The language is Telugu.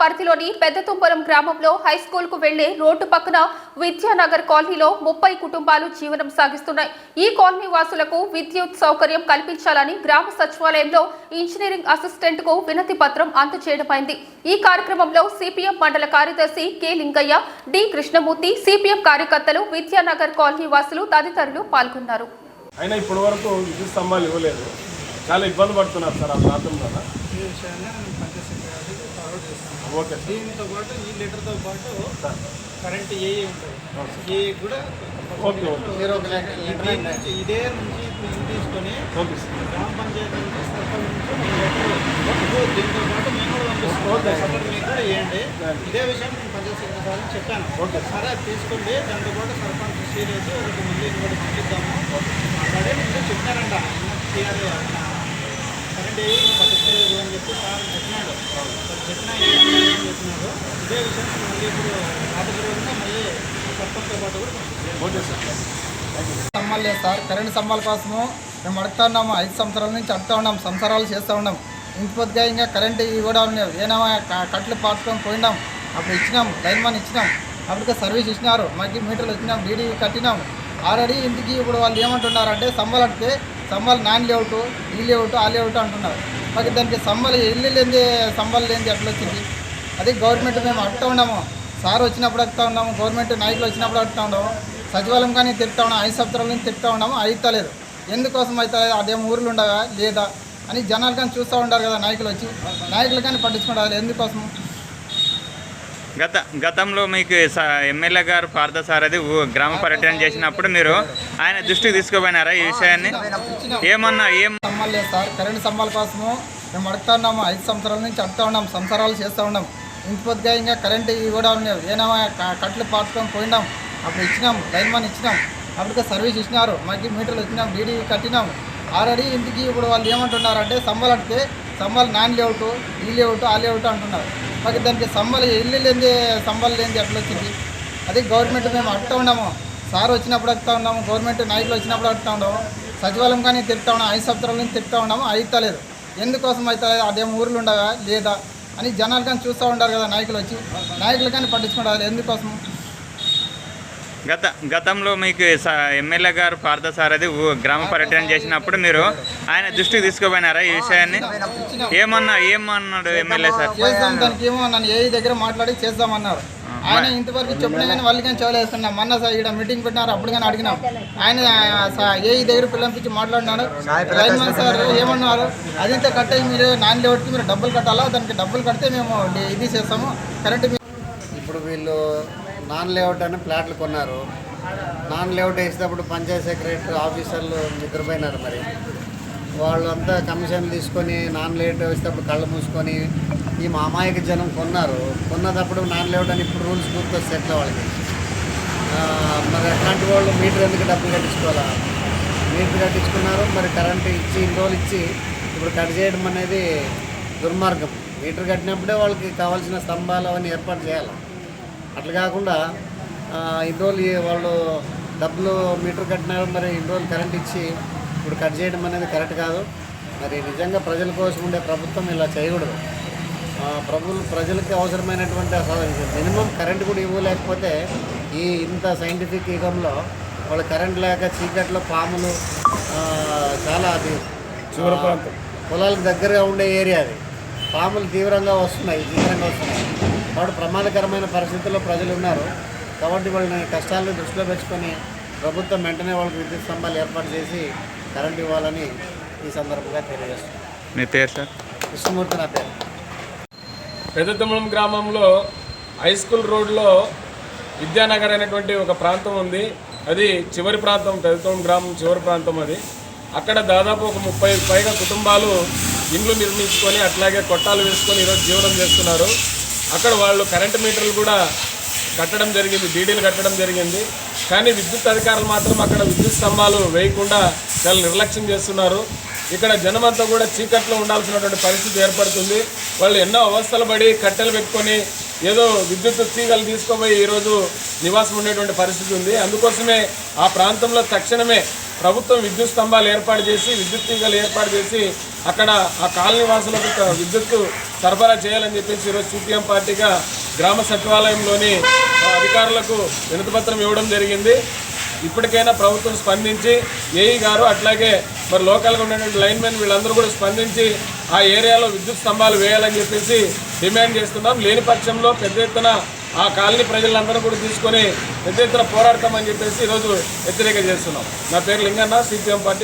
పరిధిలోని పెద్దతుంపలం గ్రామంలో హై స్కూల్కు వెళ్ళే రోడ్డు పక్కన విద్యానగర్ కాలనీలో ముప్పై కుటుంబాలు జీవనం సాగిస్తున్నాయి. ఈ కాలనీ వాసులకు విద్యుత్ సౌకర్యం కల్పించాలని గ్రామ సచివాలయంలో ఇంజనీరింగ్ అసిస్టెంట్కు వినతి పత్రం అందజేయడమైంది ఈ కార్యక్రమంలో సిపిఎం మండల కార్యదర్శి K Lingaiah D Krishnamurthy CPM కార్యకర్తలు విద్యానగర్ కాలనీ వాసులు తదితరులు పాల్గొన్నారు. అయినా ఇప్పటి వరకు విద్యుత్ స్తంభాలు ఇవ్వలేదు. చాలా ఇబ్బంది పడుతున్నారు సార్ ఆ ప్రాంతంలో ఈ విషయాన్ని నేను పంచాయతీ సెక్రటరీకి ఫార్వర్డ్ చేస్తాను. Okay sir. దీంతో పాటు ఈ లెటర్తో పాటు సార్. కరెంట్ ఏ ఉంటాయి ఏ కూడా ఓకే ఓకే. మీరు ఒక ఇదే నుంచి ఇదే నుంచి ఇప్పుడు ఇది తీసుకొని ఓకే సార్. గ్రామ పంచాయతీ నుంచి సర్పంచ్ నుంచి మీ లెటర్ ఇదిగో దీంతో పాటు మేము కూడా పంపిస్తాం. ఓకే. సపోర్ట్ మీకు కూడా ఇవ్వండి. ఇదే విషయం నేను పంచాయతీ సెక్రటరీ చెప్పాను. ఓకే. సరే. తీసుకోండి. దాంతో పాటు సర్పంచ్ సీరియస్ పంపిద్దాము. ముందు చెప్పారంట. టీఆర్ అని చెప్పి సార్ చెప్పినాడు. చెప్పినా చెప్పినాడు. ఇదే విషయం మళ్ళీ ఇప్పుడు రాత్రి రోజున మళ్ళీ సర్పంచ్తో పాటు కూడా సార్. స్తంభాలు లేదు సార్. కరెంటు స్తంభాల కోసము మేము అడుగుతా ఉన్నాము ఐదు సంవత్సరాల నుంచి అడుగుతా ఉన్నాం. సంవత్సరాలు చేస్తూ ఉన్నాం. ఇంకొద్దిగా ఇంకా కరెంటు ఇవి కూడా ఉన్నాయి ఏనామా కట్లు పాటుకొని పోయినాం. అప్పుడు ఇచ్చినాం. లైన్మాన్ ఇచ్చినాం. అప్పటికే సర్వీస్ ఇచ్చినారు. మాకు మీటర్లు వచ్చినాం డీడీ కట్టినాం. ఆల్రెడీ ఇంటికి ఇప్పుడు వాళ్ళు ఏమంటున్నారు అంటే సంబలు నాన్ లేఅవుట్ ఈ లేఅవుట్ ఆ లేఅవుట్ అంటున్నారు. మాకు దానికి సంబలు ఇల్లు లేని సంబలు లేని ఎట్లా వచ్చింది? అదే గవర్నమెంట్ మేము అడుగుతూ ఉన్నాము. సార్ వచ్చినప్పుడు అడుగుతూ ఉన్నాము గవర్నమెంట్ నాయకులు వచ్చినప్పుడు అడుగుతూ ఉన్నాము. సచివాలయం కానీ తిరుగుతూ ఉన్నాము ఐదు సంవత్సరాల నుంచి తిరుగుతా ఉన్నాము అయితలేదు ఎందుకోసం అవుతలేదు అదేం ఊర్లు ఉండగా లేదా? అని జనాలు కానీ చూస్తూ ఉంటారు కదా నాయకులు వచ్చి. నాయకులు కానీ పట్టించుకుంటారు ఎందుకోసం? గత గతంలో మీకు ఎమ్మెల్యే గారు పార్థసారథి గ్రామ పర్యటన చేసినప్పుడు మీరు ఆయన దృష్టికి తీసుకుపోయినారా ఈ విషయాన్ని? ఏమన్నా ఏం స్తంభాలు లేదు సార్ కరెంటు స్తంభాల కోసము మేము అడుగుతా ఉన్నాము ఐదు సంవత్సరాల నుంచి అడుగుతా ఉన్నాం సంవత్సరాలు చేస్తూ ఉన్నాం. ఇంకొద్దిగా ఇంకా కరెంటు కూడా ఉండేవి ఏనామా కట్లు పాటుకొని పోయినాం. అప్పుడు ఇచ్చినాం లైన్మాన్ ఇచ్చినాం. అప్పటికే సర్వీస్ ఇచ్చినారు మాకు మీటర్లు వచ్చినాం డీడీ కట్టినాం. ఆల్రెడీ ఇంటికి ఇప్పుడు వాళ్ళు ఏమంటున్నారు అంటే సంబలు అడితే సంబలు నాన్ లేఅవుట్ ఈ లేఅవుట్ ఆ లేఅవుట్ అంటున్నారు. మాకు దానికి సంబలు ఇల్లు లేనిది సంబలు లేని ఎట్లా వచ్చింది. అదే గవర్నమెంట్ మేము అడుగుతూ ఉన్నాము. సార్ వచ్చినప్పుడు అడుగుతా ఉన్నాము గవర్నమెంట్ నాయకులు వచ్చినప్పుడు అడుగుతూ ఉన్నాము. సచివాలయం కానీ తిరుగుతూ ఉన్నాము ఐదు సంవత్సరాల నుంచి తిరుగుతూ ఉన్నాము అయితలేదు ఎందుకోసం అవుతలేదు అదేం ఊర్లు ఉండగా లేదా? అని జనాలు కానీ చూస్తూ ఉంటారు కదా నాయకులు వచ్చి. నాయకులు కానీ పట్టించుకుంటారు ఎందుకోసం? గత గతంలో మీకు ఎమ్మెల్యే గారు పార్థసారథి గ్రామ పర్యటన చేసినప్పుడు మీరు ఆయన దృష్టికి తీసుకుపోయినారా ఈ విషయాన్ని? ఏమన్నా ఏమన్నాడు ఎమ్మెల్యే సార్? చేద్దాం దానికి ఏమో నన్ను ఏ దగ్గర మాట్లాడి చేద్దామన్నారు. ఆయన ఇంతవరకు చెప్పినా కానీ వాళ్ళు కానీ చెవలేసుకున్నాం మొన్న సార్ ఇక్కడ మీటింగ్ పెట్టినారు అప్పుడు కానీ అడిగినాం. ఆయన ఏ దగ్గర పిల్లంపించి మాట్లాడినాడు. లైన్మన్ సార్ ఏమన్నారు? అదింత కట్టే మీరు నాన్ లేవట్కి మీరు డబ్బులు కట్టాలా? దానికి డబ్బులు కడితే మేము ఇది చేస్తాము. కరెంట్ ఇప్పుడు వీళ్ళు నాన్ లేఅవుట్ అని ప్లాట్లు కొన్నారు. నాన్ లేఅవుట్ వేసేటప్పుడు పంచాయత్ సెక్రటరీ ఆఫీసర్లు నిద్రపోయినారు మరి. వాళ్ళంతా కమిషన్ తీసుకొని నాన్ లేఅవుట్ వేసేటప్పుడు కళ్ళు మూసుకొని ఈ మా జనం కొన్నారు. కొన్నప్పుడు నాన్ లేఅవుట్ అని ఇప్పుడు రూల్స్ గుర్తొస్తే ఎట్లా వాళ్ళకి? మరి అట్లాంటి వాళ్ళు మీటర్ ఎందుకు డబ్బులు కట్టించుకోవాలా? మీటర్ కట్టించుకున్నారు మరి కరెంటు ఇచ్చి ఇన్ని రోజులు ఇచ్చి ఇప్పుడు కట్ చేయడం అనేది దుర్మార్గం. మీటర్ కట్టినప్పుడే వాళ్ళకి కావాల్సిన స్తంభాలు అవన్నీ ఏర్పాటు చేయాలి? అట్లా కాకుండా ఇన్ని రోజులు వాళ్ళు డబ్బులు మీటర్ కట్టినారు మరి ఇన్ని రోజులు కరెంట్ ఇచ్చి ఇప్పుడు కట్ చేయడం అనేది కరెక్ట్ కాదు. మరి నిజంగా ప్రజల కోసం ఉండే ప్రభుత్వం ఇలా చేయకూడదు. ఆ, ప్రభులు ప్రజలకి అవసరమైనటువంటి మినిమం కరెంట్ కూడా ఇవ్వలేకపోతే ఈ ఇంత సైంటిఫిక్ యుగంలో వాళ్ళు కరెంట్ లేక చీకట్లో పాములు చాలా అది చివరి. పొలాలకు దగ్గరగా ఉండే ఏరియా అది. పాములు తీవ్రంగా వస్తున్నాయి తీవ్రంగా వస్తున్నాయి. కాబట్టి ప్రమాదకరమైన పరిస్థితుల్లో ప్రజలు ఉన్నారు. కాబట్టి వాళ్ళని కష్టాలను దృష్టిలో పెట్టుకొని ప్రభుత్వం వెంటనే వాళ్ళకి విద్యుత్ స్తంభాలు ఏర్పాటు చేసి కరెంట్ ఇవ్వాలని ఈ సందర్భంగా తెలియజేస్తున్నాను మీ పేరు సార్? కృష్ణమూర్తి నా పేరు. పెద్దతమ్మలం గ్రామంలో హై స్కూల్ రోడ్లో విద్యానగర్ అనేటువంటి ఒక ప్రాంతం ఉంది. అది చివరి ప్రాంతం పెద్దతమ్మలం గ్రామం చివరి ప్రాంతం అది. అక్కడ దాదాపు ఒక ముప్పై పైగా కుటుంబాలు ఇండ్లు నిర్మించుకొని అట్లాగే కొట్టాలు వేసుకొని ఈరోజు జీవనం చేస్తున్నారు. అక్కడ వాళ్ళు కరెంటు మీటర్లు కూడా కట్టడం జరిగింది డీడీలు కట్టడం జరిగింది. కానీ విద్యుత్ అధికారులు మాత్రం అక్కడ విద్యుత్ స్తంభాలు వేయకుండా చాలా నిర్లక్ష్యం చేస్తున్నారు. ఇక్కడ జనమంతా కూడా చీకట్లో ఉండాల్సినటువంటి పరిస్థితి ఏర్పడుతుంది. వాళ్ళు ఎన్నో అవస్థలు పడి కట్టెలు పెట్టుకొని ఏదో విద్యుత్ తీగలు తీసుకుపోయి ఈరోజు నివాసం ఉండేటువంటి పరిస్థితి ఉంది. అందుకోసమే ఆ ప్రాంతంలో తక్షణమే ప్రభుత్వం విద్యుత్ స్తంభాలు ఏర్పాటు చేసి విద్యుత్ తీగలు ఏర్పాటు చేసి అక్కడ ఆ కాలనీ వాసులకు విద్యుత్ సరఫరా చేయాలని చెప్పేసి ఈరోజు సిపిఎం పార్టీగా గ్రామ సచివాలయంలోని అధికారులకు వినతిపత్రం ఇవ్వడం జరిగింది. ఇప్పటికైనా ప్రభుత్వం స్పందించి ఏఈ గారు అట్లాగే మరి లోకల్గా ఉన్నటువంటి లైన్మెన్ వీళ్ళందరూ కూడా స్పందించి ఆ ఏరియాలో విద్యుత్ స్తంభాలు వేయాలని చెప్పేసి డిమాండ్ చేస్తున్నాం. లేని పక్షంలో పెద్ద ఎత్తున ఆ కాలనీ ప్రజలందరూ కూడా తీసుకొని పెద్ద ఎత్తున పోరాడతామని చెప్పేసి ఈరోజు హెచ్చరిక చేస్తున్నాం. నా పేరు లింగన్న సిపిఎం పార్టీ